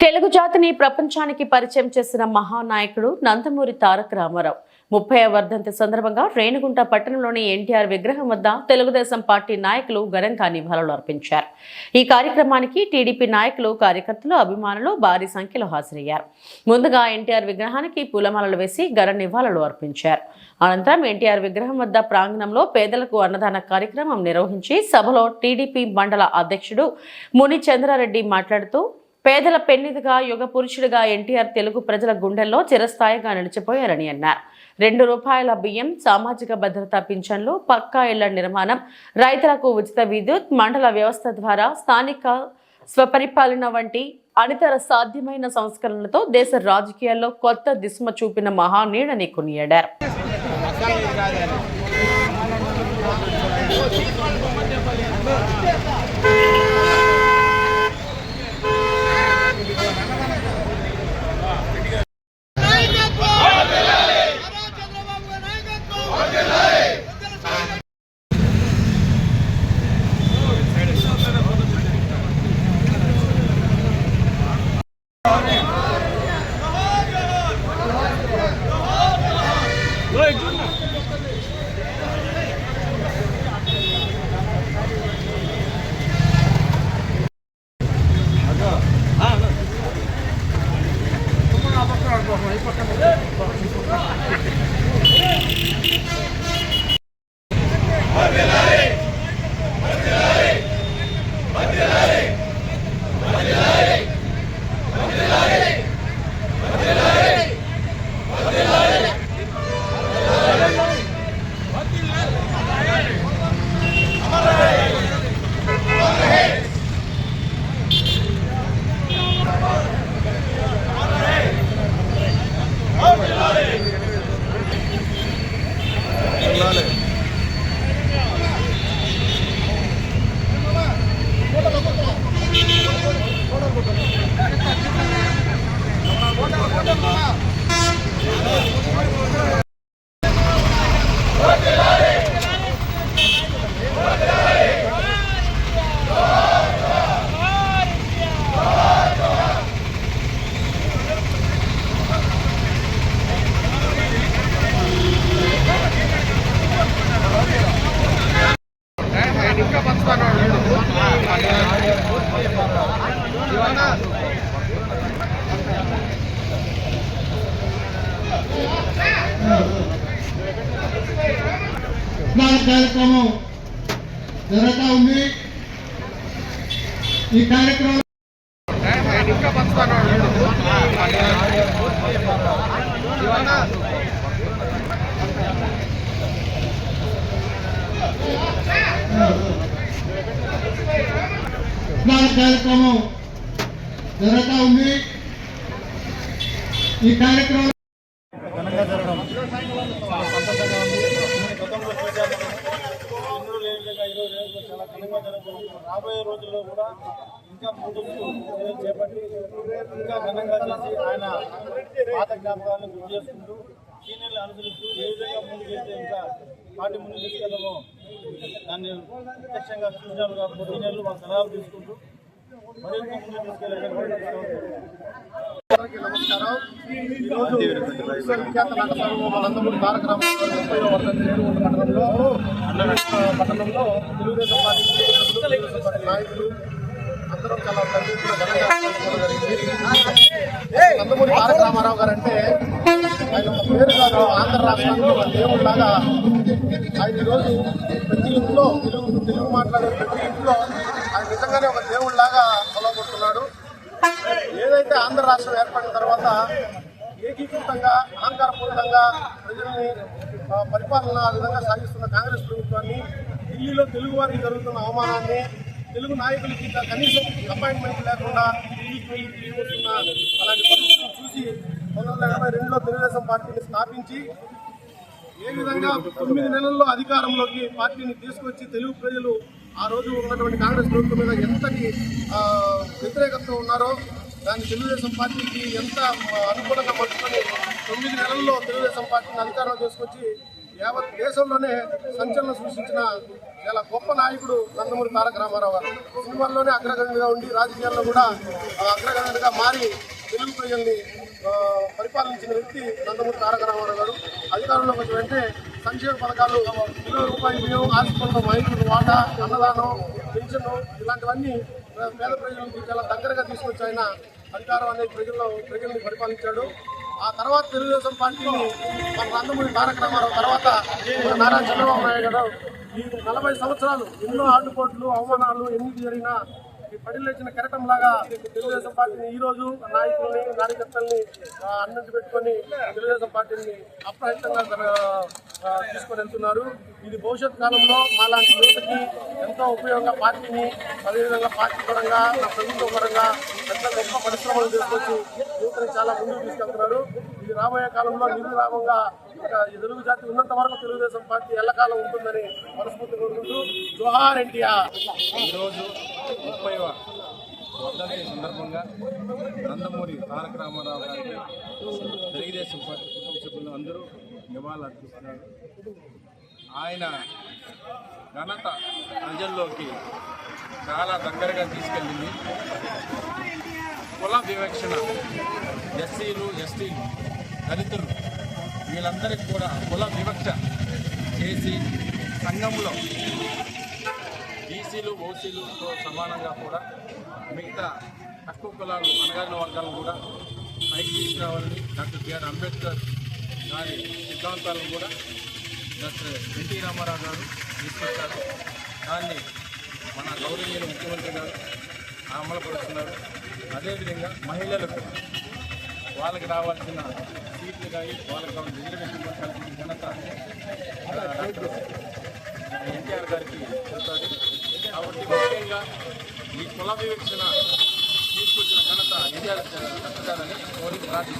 తెలుగు జాతిని ప్రపంచానికి పరిచయం చేసిన మహానాయకుడు నందమూరి తారక రామారావు. ముప్పై వర్ధంతి సందర్భంగా రేణిగుంట పట్టణంలోని ఎన్టీఆర్ విగ్రహం వద్ద తెలుగుదేశం పార్టీ నాయకులు ఘనంగా నివాళులు అర్పించారు. ఈ కార్యక్రమానికి టీడీపీ నాయకులు కార్యకర్తలు అభిమానులు భారీ సంఖ్యలో హాజరయ్యారు. ముందుగా ఎన్టీఆర్ విగ్రహానికి పూలమాలలు వేసి ఘన నివాళులు అర్పించారు. అనంతరం ఎన్టీఆర్ విగ్రహం వద్ద ప్రాంగణంలో పేదలకు అన్నదాన కార్యక్రమం నిర్వహించి సభలో టీడీపీ మండల అధ్యక్షుడు ముని చంద్రారెడ్డి మాట్లాడుతూ పేదల పెన్నిదిగా యుగ పురుషుడిగా ఎన్టీఆర్ తెలుగు ప్రజల గుండెల్లో చిరస్థాయిగా నిలిచిపోయారని అన్నారు. రెండు రూపాయల బియ్యం సామాజిక భద్రతా పింఛన్లు పక్కా ఇళ్ళ నిర్మాణం రైతులకు ఉచిత విద్యుత్ మండల వ్యవస్థ ద్వారా స్థానిక స్వపరిపాలన వంటి అనితర సాధ్యమైన సంస్కరణలతో దేశ రాజకీయాల్లో కొత్త దిశమ చూపిన మహానీడని కొనియాడారు Vamos aí pra cá. స్నాన కార్యక్రమం జరుగుతూ ఉంది. ఈ కార్యక్రమం కార్యక్రమం జరుగుతూ ఉంది. ఈ కార్యక్రమం చాలా సంతోషంగా ఉంది గతంలో చూశాము ఎన్నడూ లేని విధంగా ఈరోజు రేపు చాలా ఘనంగా జరగబోతుంది రాబోయే రోజుల్లో కూడా ఇంకా ముందుకు చేపట్టి ఇంకా ఘనంగా చేసి ఆయన పాత జ్ఞాపకాలను గుర్తు చేసుకుంటూ సీనియర్లు అనుసరిస్తూ ఏ విధంగా ముందుకు వెళ్తే ఇంకా పార్టీ ముందుకు తీసుకెళ్ళమో దాన్ని ప్రత్యక్షంగా చూసినారు కాబట్టి సీనియర్లు మా సలహాలు తీసుకుంటూ మరింత ముందుకు తీసుకెళ్ళాలని నమస్కారం. ఈరోజు విశ్వవిఖ్యాత నట సార్వభౌమ తారక రామారావు గారి పట్టణంలో ఆ, పట్టణంలో తెలుగుదేశం పార్టీ నాయకులు అందరూ చాలా నందమూరి తారక రామారావు గారు అంటే ఆయన ఒక పేరు కాదు ఆంధ్ర రాష్ట్రానికి ఒక దేవుడిలాగా ఆయన ఈరోజు ప్రతి ఇంట్లో తెలుగు తెలుగు మాట్లాడే ప్రతి ఇంట్లో ఆయన నిజంగానే ఒక దేవుడిలాగా కొలవబడుతున్నాడు ఏదైతే ఆంధ్ర రాష్ట్రం ఏర్పడిన తర్వాత ఏకీకృతంగా అహంకారపూరితంగా ప్రజల్ని పరిపాలన ఆ విధంగా సాగిస్తున్న కాంగ్రెస్ ప్రభుత్వాన్ని ఢిల్లీలో తెలుగు వారికి జరుగుతున్న అవమానాన్ని తెలుగు నాయకులకి కనీసం అపాయింట్మెంట్ లేకుండా ఢిల్లీకి వెళ్ళి తిరిగి వస్తున్న అలాంటి పరిస్థితులు చూసి పంతొమ్మిది వందల ఎనభై రెండులో తెలుగుదేశం పార్టీని స్థాపించి ఏ విధంగా తొమ్మిది నెలల్లో అధికారంలోకి పార్టీని తీసుకొచ్చి తెలుగు ప్రజలు ఆ రోజు ఉన్నటువంటి కాంగ్రెస్ ప్రభుత్వం మీద ఎంతటి వ్యతిరేకతతో ఉన్నారో దాన్ని తెలుగుదేశం పార్టీకి ఎంత అనుకూలంగా పట్టుకొని తొమ్మిది నెలల్లో తెలుగుదేశం పార్టీని అధికారంలో తీసుకొచ్చి యావత్ దేశంలోనే సంచలనం సృష్టించిన చాలా గొప్ప నాయకుడు నందమూరి తారక రామారావు గారు. సినిమాల్లోనే అగ్రగణ్యుడిగా ఉండి రాజకీయాల్లో కూడా అగ్రగణ్యుడిగా మారి తెలుగు ప్రజల్ని పరిపాలించిన వ్యక్తి నందమూరి తారక రామారావు గారు. అధికారంలోకి వచ్చిన వెంటనే సంక్షేమ పథకాలు ఇరవై రూపాయలు బియ్యం ఆసుపత్రులు మైకులు వాటా అన్నదానం పెన్షన్ ఇలాంటివన్నీ పేద ప్రజలకు చాలా దగ్గరగా తీసుకొచ్చి ఆయన అధికారం అనేది ప్రజల్లో ప్రజల్ని పరిపాలించాడు. ఆ తర్వాత తెలుగుదేశం పార్టీని మన నందమూరి తారక రామారావు తర్వాత నారాయణ నారా చంద్రబాబు నాయుడు గారు ఈ నలభై సంవత్సరాలు ఎన్నో ఆటుపోట్లు అవమానాలు ఎన్ని జరిగినా ఈ ఇచ్చిన కెరటం లాగా తెలుగుదేశం పార్టీని ఈ రోజు నాయకుల్ని కార్యకర్తల్ని అన్నింటి పెట్టుకొని తెలుగుదేశం పార్టీని అప్రహితంగా తీసుకొని వెళ్తున్నారు. ఇది భవిష్యత్ కాలంలో మాలాంటి యువతకి ఎంతో ఉపయోగంగా పార్టీని అదేవిధంగా పార్టీ పరంగా ప్రభుత్వ పరంగా పెద్ద గొప్ప పరిశ్రమలు తీసుకొచ్చి యువతని చాలా ముందుకు తీసుకెళ్తున్నారు. ఇది రాబోయే కాలంలో నిర్విరామంగా ఇక ఈ తెలుగు జాతి ఉన్నంత వరకు తెలుగుదేశం పార్టీ ఎల్లకాలం ఉంటుందని మనస్ఫూర్తి కోరుకుంటూ జోహార్ ఎన్టీఆర్. ఈరోజు ముప్పైవ వర్ధంతి సందర్భంగా నందమూరి తారక రామారావు గారికి తెలుగుదేశం పార్టీ కుటుంబ సభ్యులు అందరూ నివాళులు అర్పిస్తున్నారు. ఆయన ఘనత ప్రజల్లోకి చాలా దగ్గరగా తీసుకెళ్ళింది. కుల వివక్షణ ఎస్సీలు ఎస్టీలు దళితులు వీళ్ళందరికీ కూడా కుల వివక్ష చేసి సంఘంలో ఎస్సీలు ఓసీలతో సమానంగా కూడా మిగతా తక్కువ కులాలు అనగారిన వర్గాలను కూడా పైకి తీసుకురావాలని డాక్టర్ బిఆర్ అంబేద్కర్ గారి సిద్ధాంతాలను కూడా డాక్టర్ ఎన్టీ రామారావు గారు తీసుకొచ్చారు. దాన్ని మన గౌరవనీయులు ముఖ్యమంత్రి గారు అమలుపరుస్తున్నారు. అదేవిధంగా మహిళలకు వాళ్ళకి రావాల్సిన సీట్లు కానీ వాళ్ళకి కావాల్సిన రిజర్వేషన్ కల్పించిన ఘనత డాక్టర్ ఎన్టీఆర్ గారికి చెప్తారు కాబట్టి ముఖ్యంగా ఈ కుల వివక్షణ తీసుకొచ్చిన ఘనత ఎన్టీఆర్ కోరి ప్రార్థిస్తున్నాను